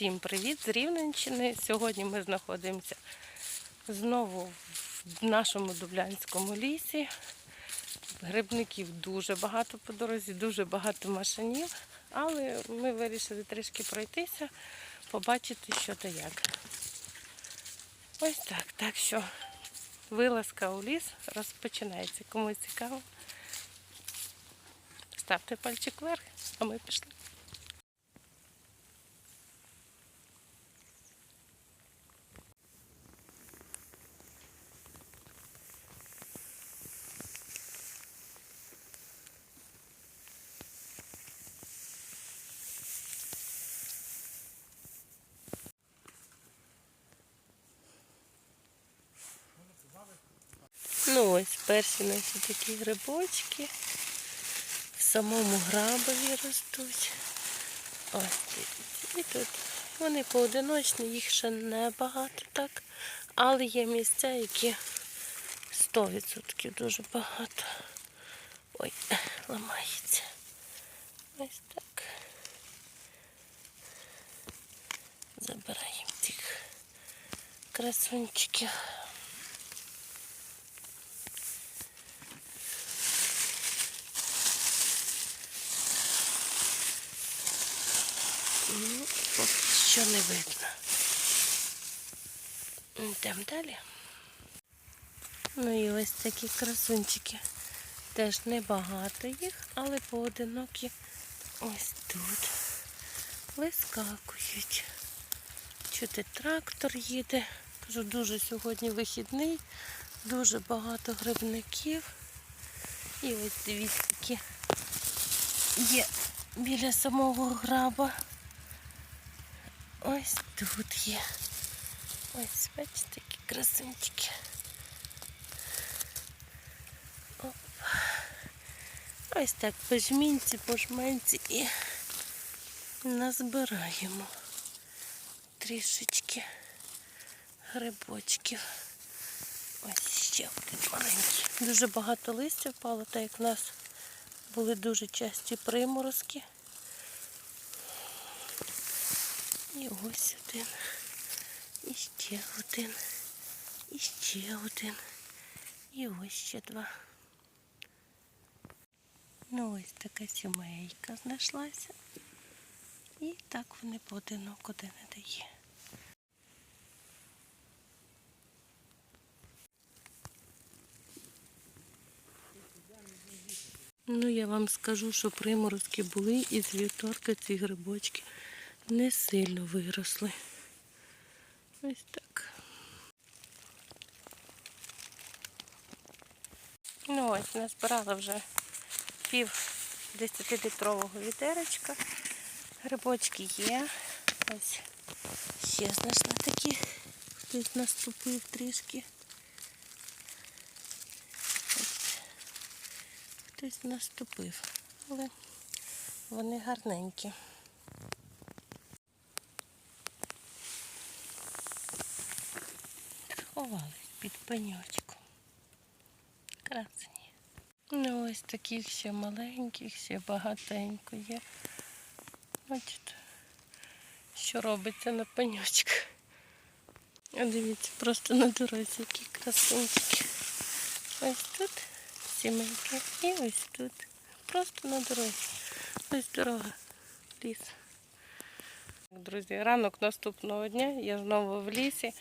Всім привіт з Рівненщини. Сьогодні ми знаходимося знову в нашому Дублянському лісі. Грибників дуже багато по дорозі, дуже багато машинів, але ми вирішили трішки пройтися, побачити, що та як. Ось так. Так що вилазка у ліс розпочинається. Кому цікаво, ставте пальчик вверх, а ми пішли. Ну ось перші наші такі грибочки. В самому грабові ростуть. Ось. І тут. Вони поодиночні, їх ще небагато так. Але є місця, які 100% дуже багато. Ой, ламається. Ось так. Забираємо цих красунчиків. Ну, поки що не видно. Йдемо далі. Ну і ось такі красунчики. Теж небагато їх, але поодинокі ось тут вискакують. Чути трактор їде. Кажу, дуже сьогодні вихідний, дуже багато грибників. І ось дивіться, які є біля самого граба. Ось тут є. Ось, бачите, такі красунчики. Ось так по жмінці, по жменці і назбираємо трішечки грибочків. Ось ще один маленький. Дуже багато листя впало, так як в нас були дуже часті приморозки. І ось один. І ще один. І ще один. І ось ще два. Ну ось така сімейка знайшлася. І так вони поодиноко де не дає. Ну, я вам скажу, що приморозки були і з вівторка ці грибочки не сильно виросли. Ось так. Ну ось, назбирала вже пів 10-літрового відеречка. Грибочки є. Ось ще знайшла такі. Хтось наступив трішки. Ось. Хтось наступив. Але вони гарненькі. Пеньочком. Красені. Ну, ось таких ще маленьких, ще багатенько є. Бачите, що робиться на пеньочках. А дивіться, просто на дорозі які красунчики. Ось тут сімейки і ось тут. Просто на дорозі. Ось дорога, ліс. Друзі, ранок наступного дня я знову в лісі.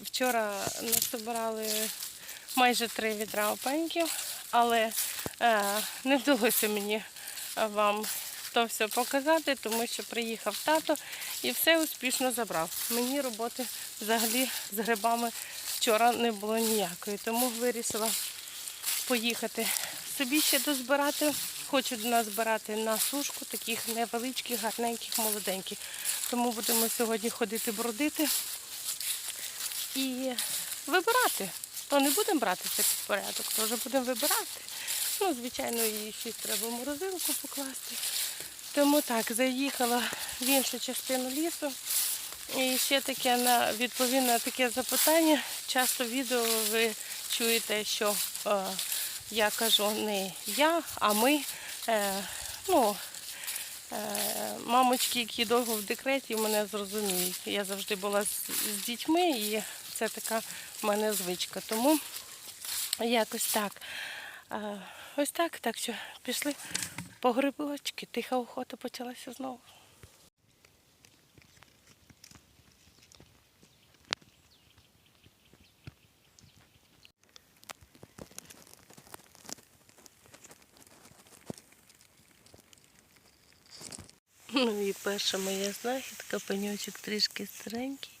Вчора насобирали майже три відра опеньків, але е, не вдалося мені вам то все показати, тому що приїхав тато і все успішно забрав. Мені роботи взагалі з грибами вчора не було ніякої, тому вирішила поїхати собі ще дозбирати. Хочу назбирати на сушку таких невеличких, гарненьких, молоденьких. Тому будемо сьогодні ходити бродити і вибирати. То не будемо брати це під порядок, то вже будемо вибирати. Ну, звичайно, її щось треба в морозилку покласти. Тому так, заїхала в іншу частину лісу. І ще таке на відповідь на таке запитання. Часто відео ви чуєте, що е, я кажу не я, а ми. Е, ну, Е, Мамочки, які довго в декреті, мене зрозуміють. Я завжди була з, дітьми, і це така в мене звичка. Тому якось так. Ось так, так що пішли по грибочки. Тиха охота почалася знову. Ну і перша моя знахідка, пеньочок трішки старенький.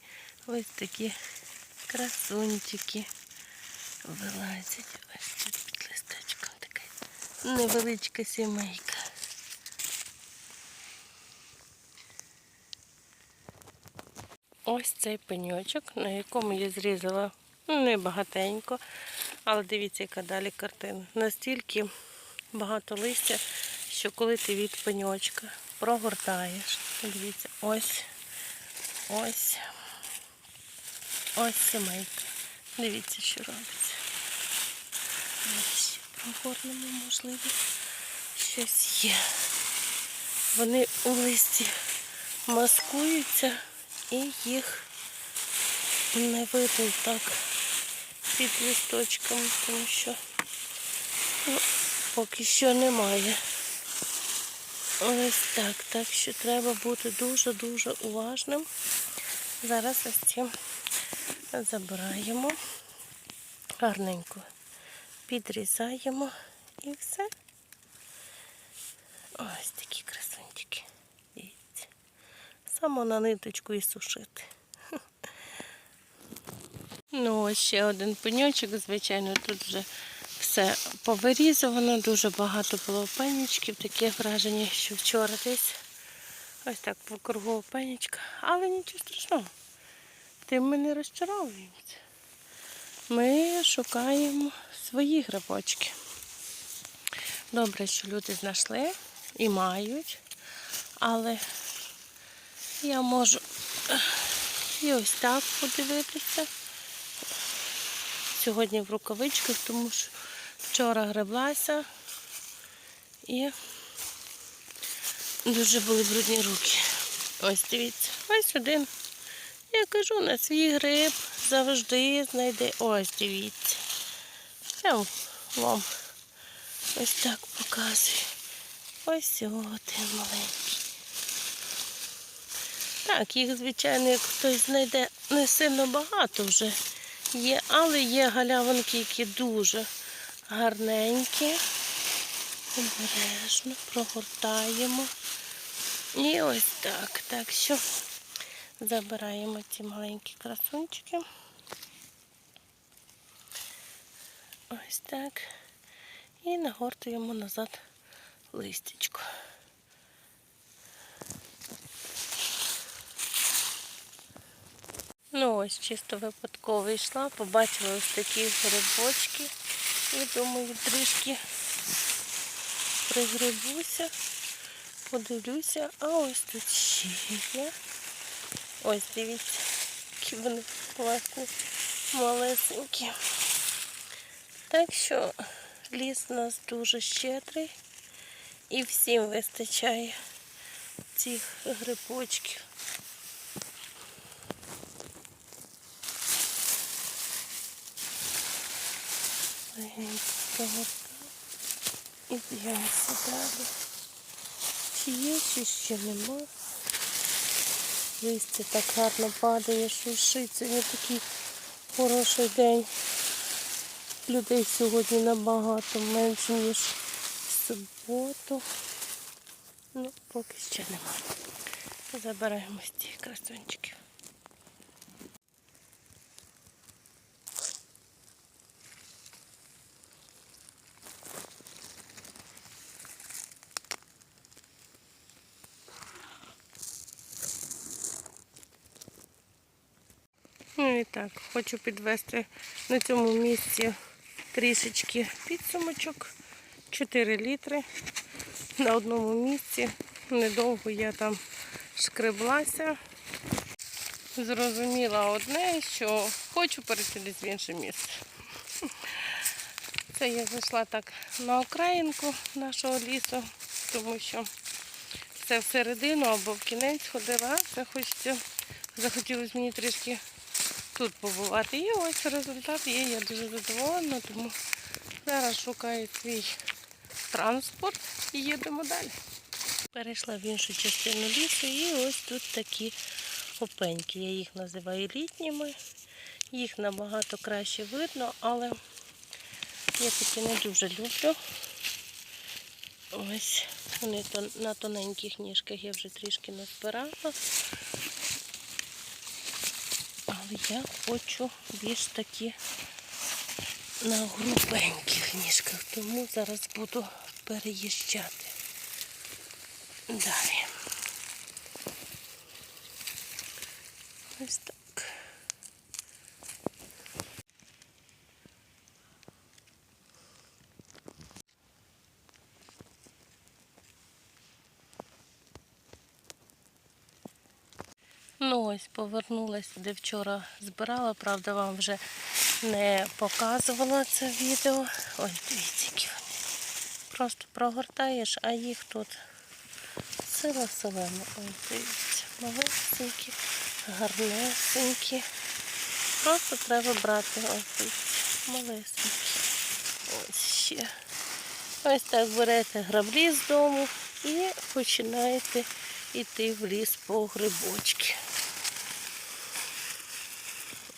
Ось такі красунчики вилазять. Ось тут під листочком така невеличка сімейка. Ось цей пеньочок, на якому я зрізала ну, не багатенько, але дивіться, яка далі картина. Настільки багато листя, що коли ти від пеньочка прогортаєш, дивіться, ось, ось, ось сімейка. Дивіться, що робиться. Ось прогорнемо, можливо, щось є. Вони у листі маскуються і їх не видно так під листочками, тому що ну, поки що немає. Ось так. Так що треба бути дуже-дуже уважним. Зараз ось ці забираємо гарненько, підрізаємо і все. Ось такі красунчики. Дивіться. Само на ниточку і сушити. Ну, ось ще один пеньочок, звичайно, тут вже все повирізувано, дуже багато було пенічків, таке враження, що вчора десь ось так по кругу пенічка. Але нічого страшного. Тим ми не розчаровуємося. Ми шукаємо свої грибочки. Добре, що люди знайшли і мають, але я можу і ось так подивитися. Сьогодні в рукавичках, тому що вчора греблася і дуже були брудні руки. Ось дивіться, ось один. Я кажу, на свій гриб завжди знайде. Ось дивіться. Я вам ось так показую. Ось один маленький. Так, їх, звичайно, як хтось знайде не сильно багато вже є, але є галявинки, які дуже гарненькі. Обережно прогортаємо. І ось так. Так що забираємо ці маленькі красунчики. Ось так. І нагортуємо назад листячко. Ну ось чисто випадково йшла, побачила ось такі грибочки і думаю, трішки пригрибуся, подивлюся, а ось тут ще є. Ось дивіться, які вони класні, малесенькі. Так що ліс у нас дуже щедрий і всім вистачає цих грибочків. Легенько і дивимося далі. Чи є, чи ще нема. Листя так гарно падає, шуршить. Сьогодні такий хороший день. Людей сьогодні набагато менше, ніж в суботу. Ну, поки ще нема. Забираємо з цих красунчиків. Ну і так, хочу підвести на цьому місці трішечки підсумочок. 4 літри на одному місці. Недовго я там шкреблася. Зрозуміла одне, що хочу перейти десь в інше місце. Це я зайшла так на окраїнку нашого лісу, тому що це всередину або в кінець ходила. Це хочеться, захотілося мені трішки тут побувати. І ось результат є. Я дуже задоволена, тому зараз шукаю свій транспорт і їдемо далі. Перейшла в іншу частину лісу і ось тут такі опеньки. Я їх називаю літніми. Їх набагато краще видно, але я такі не дуже люблю. Ось вони на тоненьких ніжках я вже трішки назбирала. Але я хочу більш такі на грубеньких ніжках, тому зараз буду переїжджати. Далі. Ось так. Ну ось повернулася, де вчора збирала, правда, вам вже не показувала це відео. Ось дивіться, які вони. Просто прогортаєш, а їх тут сила селена. Ось дивіться, малесенькі, гарнесенькі. Просто треба брати ось дивіться, малесенькі. Ось ще. Ось так берете граблі з дому і починаєте йти в ліс по грибочки.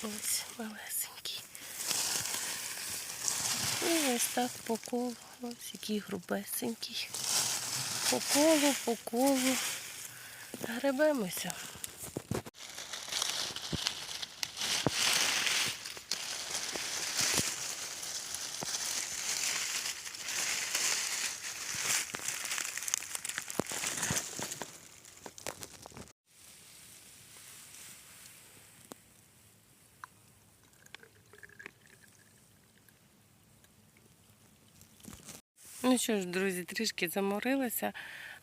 Ось малесенький. І ось так по колу. Ось який грубесенький. По колу, по колу. Гребемося. Ну що ж, друзі, трішки заморилася,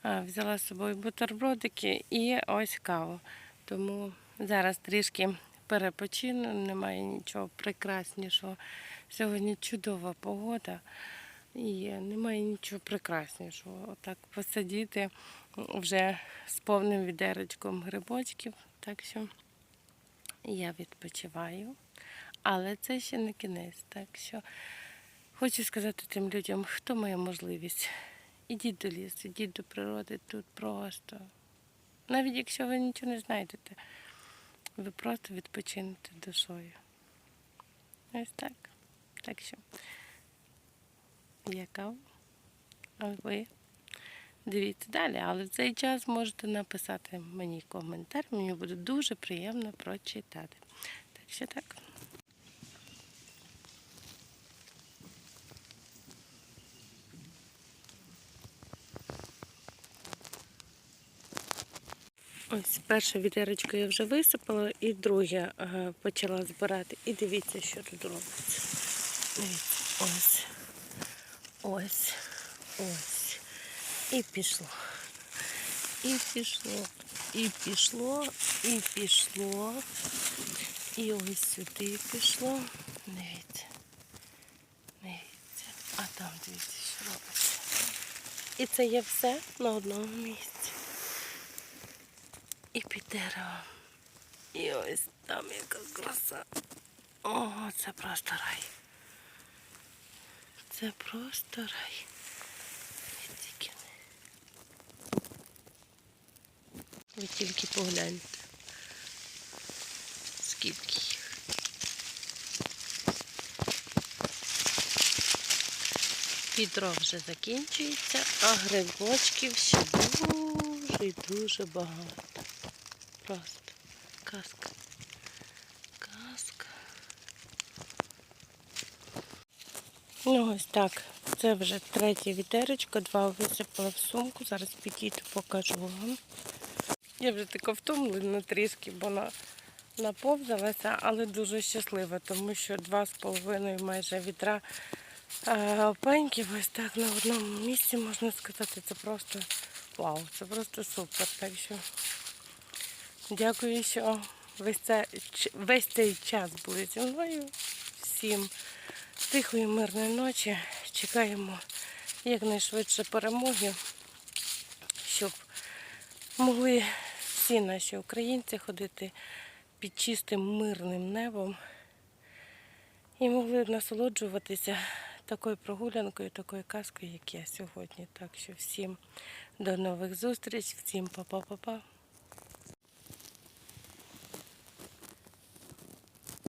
взяла з собою бутербродики і ось каву. Тому зараз трішки перепочину, немає нічого прекраснішого. Сьогодні чудова погода і немає нічого прекраснішого. Отак посидіти вже з повним відеречком грибочків. Так що я відпочиваю. Але це ще не кінець. Так що Хочу сказати тим людям, хто має можливість, ідіть до лісу, ідіть до природи тут просто. Навіть якщо ви нічого не знайдете, ви просто відпочинете душою. Ось так. Так що я каву, а ви дивіться далі. Але в цей час можете написати мені коментар, мені буде дуже приємно прочитати. Так що так. Ось перше відеречко я вже висипала і друге е, почала збирати. І дивіться, що тут робиться. Дивіться, ось, ось, ось. І пішло. І пішло, і пішло, і пішло. І ось сюди пішло. Дивіться. Дивіться. А там дивіться, що робиться. І це є все на одному місці і під деревом. І ось там яка краса. О, це просто рай. Це просто рай. Ви тільки погляньте. Скільки їх. Відро вже закінчується, а грибочків ще дуже і дуже багато. Просто казка. Казка. Ну ось так. Це вже третє відеречко, два висипала в сумку. Зараз підійду, покажу вам. Я вже така втомлена трішки, бо на, наповзалася, але дуже щаслива, тому що два з половиною майже відра е, опеньків ось так на одному місці, можна сказати, це просто вау, це просто супер. Так що Дякую, що весь цей, весь цей час були зі мною. Всім тихої, мирної ночі. Чекаємо якнайшвидше перемоги, щоб могли всі наші українці ходити під чистим мирним небом і могли насолоджуватися такою прогулянкою, такою казкою, як я сьогодні. Так що всім до нових зустріч, всім па-па-па-па.